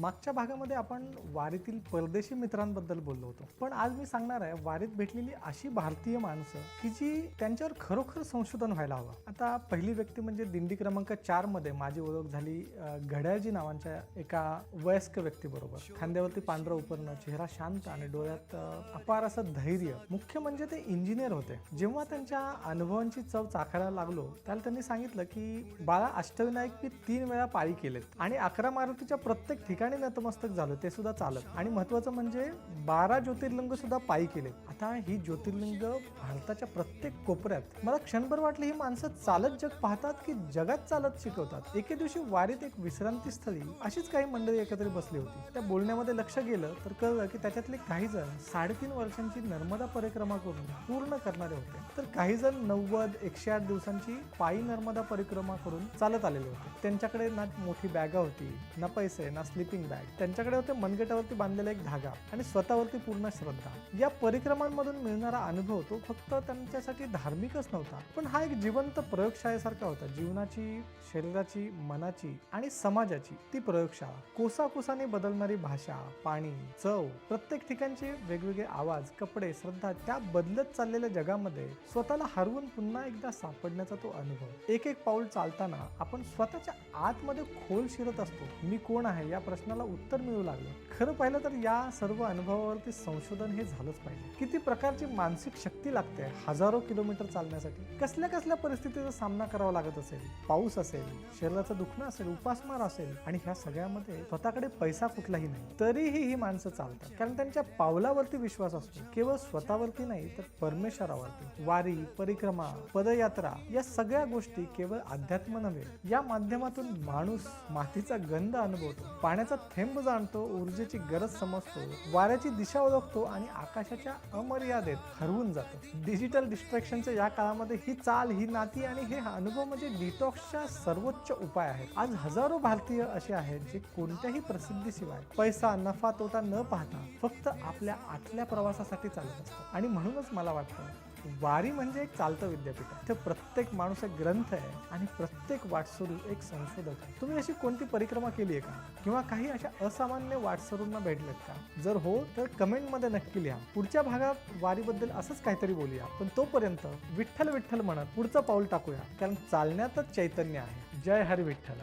मागच्या भागामध्ये आपण वारीतील परदेशी मित्रांबद्दल बोललो होतो. पण आज मी सांगणार आहे वारीत भेटलेली अशी भारतीय माणसं की जी त्यांच्यावर खरोखर संशोधन व्हायला हवं. आता पहिली व्यक्ती म्हणजे दिंडी क्रमांक चारमध्ये माझी ओळख झाली घड्याळजी नावांच्या एका वयस्क व्यक्तीबरोबर. खांद्यावरती पांढरं उपरणं चेहरा शांत आणि डोळ्यात अपार असं धैर्य. मुख्य म्हणजे ते इंजिनियर होते. जेव्हा त्यांच्या अनुभवांची चव चाखायला लागलो त्याला त्यांनी सांगितलं की बाळा अष्टविनायक मी तीन वेळा पाळी केलेत आणि अकरा मारुतीच्या प्रत्येक ठिकाणी नतमस्तक झालो ते सुद्धा चालत. आणि महत्वाचं म्हणजे बारा ज्योतिर्लिंग सुद्धा पायी केले. आता ही ज्योतिर्लिंग भारताच्या प्रत्येक कोपऱ्यात मला क्षणभर वाटलं ही माणसं चालत जग पाहतात की जगात चालत शिकवतात. एके दिवशी वारीत एक विश्रांती स्थळी अशीच काही मंडळी एकत्र बसली होती. त्या बोलण्यामध्ये लक्ष गेलं तर कळलं की त्याच्यातले काही जण साडेतीन वर्षांची नर्मदा परिक्रमा करून पूर्ण करणारे होते. तर काही जण नव्वद एकशे आठ दिवसांची पायी नर्मदा परिक्रमा करून चालत आलेले होते. त्यांच्याकडे ना मोठी बॅगा होती ना पैसे ना स्लिपिंग बॅग त्यांच्याकडे होते मनगटावरती बांधलेला एक धागा आणि स्वतःवरती पूर्ण श्रद्धा. या परिक्रमांमधून मिळणारा अनुभव तो फक्त त्यांच्यासाठी धार्मिकच नव्हता पण हा एक जिवंत प्रयोगशाळेसारखा होता. जीवनाची शरीराची मनाची आणि समाजाची ती प्रयोगशाळा. कोसाकोसाने बदलणारी भाषा पाणी चव प्रत्येक ठिकाणचे वेगवेगळे आवाज कपडे श्रद्धा त्या बदलत चाललेल्या जगामध्ये स्वतःला हरवून पुन्हा एकदा सापडण्याचा तो अनुभव. एक एक पाऊल चालताना आपण स्वतःच्या आतमध्ये खोल शिरत असतो. मी कोण आहे या प्रश्नाला उत्तर मिळू लागलं. खरं पाहिलं तर या सर्व अनुभवावरती संशोधन हे झालंच पाहिजे. किती प्रकारची मानसिक शक्ती लागते हजारो किलोमीटर चालण्यासाठी? कसल्या कसल्या परिस्थितीचा सामना करावा लागत असेल? पाऊस असेल शरीराचं दुखणं असेल उपासमार असेल आणि ह्या सगळ्यामध्ये स्वतःकडे पैसा कुठलाही नाही तरीही ही माणसं चालतात. कारण त्यांच्या पावलावरती विश्वास असतो. केवळ स्वतःवरती नाही तर परमेश्वरावरती. वारी परिक्रमा पदयात्रा या सगळ्या गोष्टी केवळ अध्यात्म नव्हे या माध्यमातून माणूस मातीचा गंध अनुभवतो. पाण्याचा थेंब जाणतो ऊर्जेची गरज समजतो वाऱ्याची दिशा ओळखतो आणि आकाशाच्या अमर्यादेत हरवून जातो. डिजिटल डिस्ट्रॅक्शनच्या या काळामध्ये ही चाल ही नाती आणि हे अनुभव म्हणजे डिटॉक्सच्या सर्वोच्च उपाय आहेत. आज हजारो भारतीय असे आहेत जे कोणत्याही प्रसिद्धीशिवाय पैसा नफा तोटा न पाहता फक्त आपल्या आतल्या प्रवासासाठी चालत असतात. आणि म्हणूनच मला वाटतं वारी म्हणजे एक चालतं विद्यापीठ. आहे प्रत्येक माणूस एक ग्रंथ आहे आणि प्रत्येक वाटसरू एक संशोधक आहे. तुम्ही अशी कोणती परिक्रमा केली आहे का? किंवा काही अशा असामान्य वाटसरूंना भेटलेत का? जर हो तर कमेंटमध्ये नक्की लिहा. पुढच्या भागात वारीबद्दल असंच काहीतरी बोलूया. पण तोपर्यंत विठ्ठल विठ्ठल म्हणत पुढचं पाऊल टाकूया. कारण चालण्यातच चैतन्य आहे. जय हरी विठ्ठल.